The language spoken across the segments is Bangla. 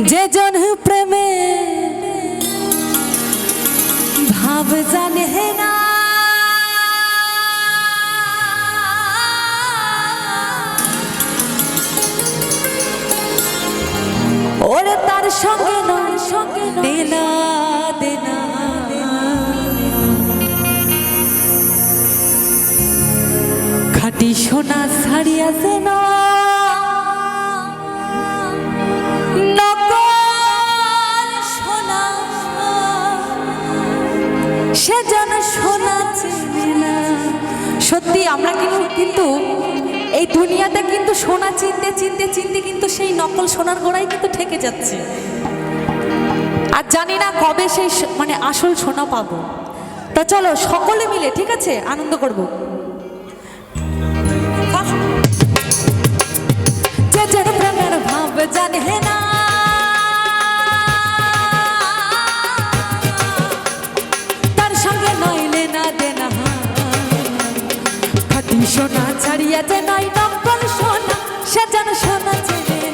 যে জন প্রেমে ভাব জানে হে ওরে তার সঙ্গে নয় সঙ্গে দেনা দেনা। খাটি সোনা ছাড়িয়াছে না সত্যি আমরা কিন্তু কিন্তু এই দুনিয়াতে কিন্তু সোনা চিনতে চিনতে চিনতে কিন্তু সেই নকল সোনার গোড়াই কিন্তু ঠেকে যাচ্ছে। আর জানি না কবে সেই মানে আসল সোনা পাবো। তা চলো সকলে মিলে, ঠিক আছে? আনন্দ করব। যে যে ভাব জানে না। সোনা ছাড়িয়াছে নাই নম্বর সোনা সে যেন সোনা ছেলে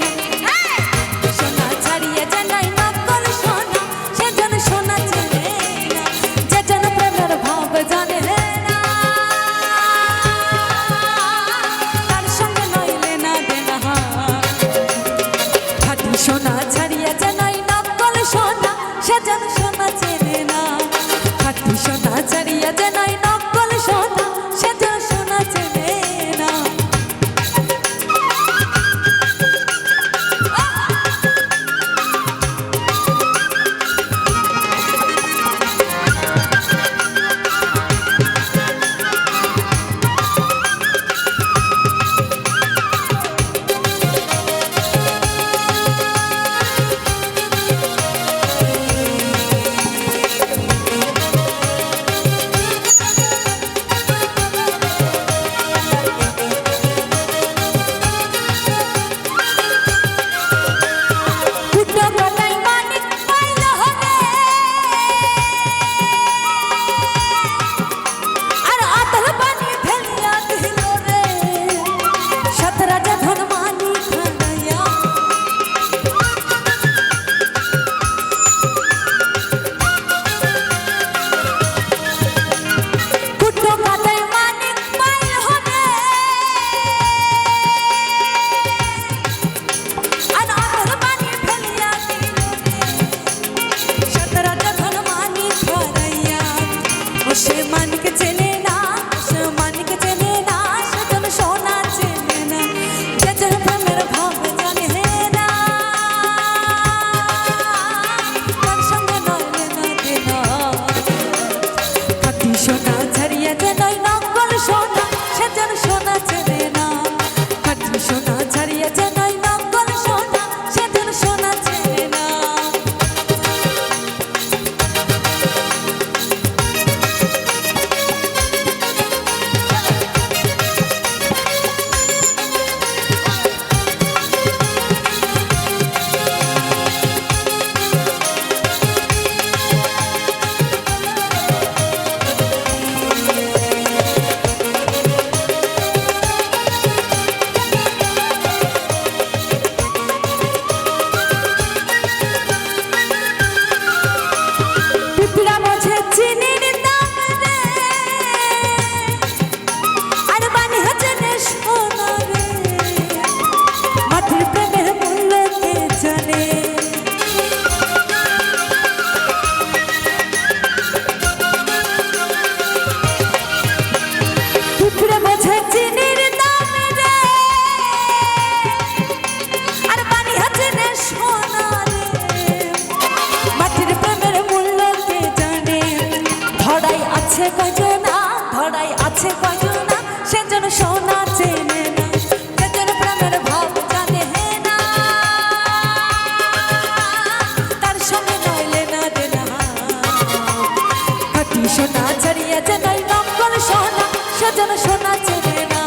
সোনা ছাড়িয়া জানাই নাম কর সোনা, সাজানো সোনা চেনে না।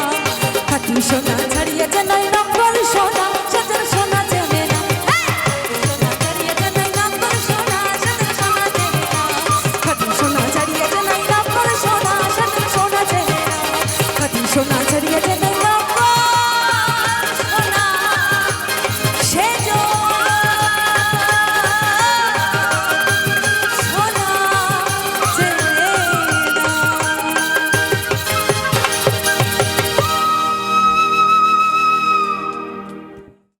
খাটি সোনা ছাড়িয়া জানাই নাম কর সোনা, সাজানো সোনা চেনে না। সোনা ছাড়িয়া জানাই নাম কর সোনা, সাজানো সোনা চেনে না। খাটি সোনা ছাড়িয়া জানাই নাম কর সোনা সাজানো সোনা ছাড়িয়া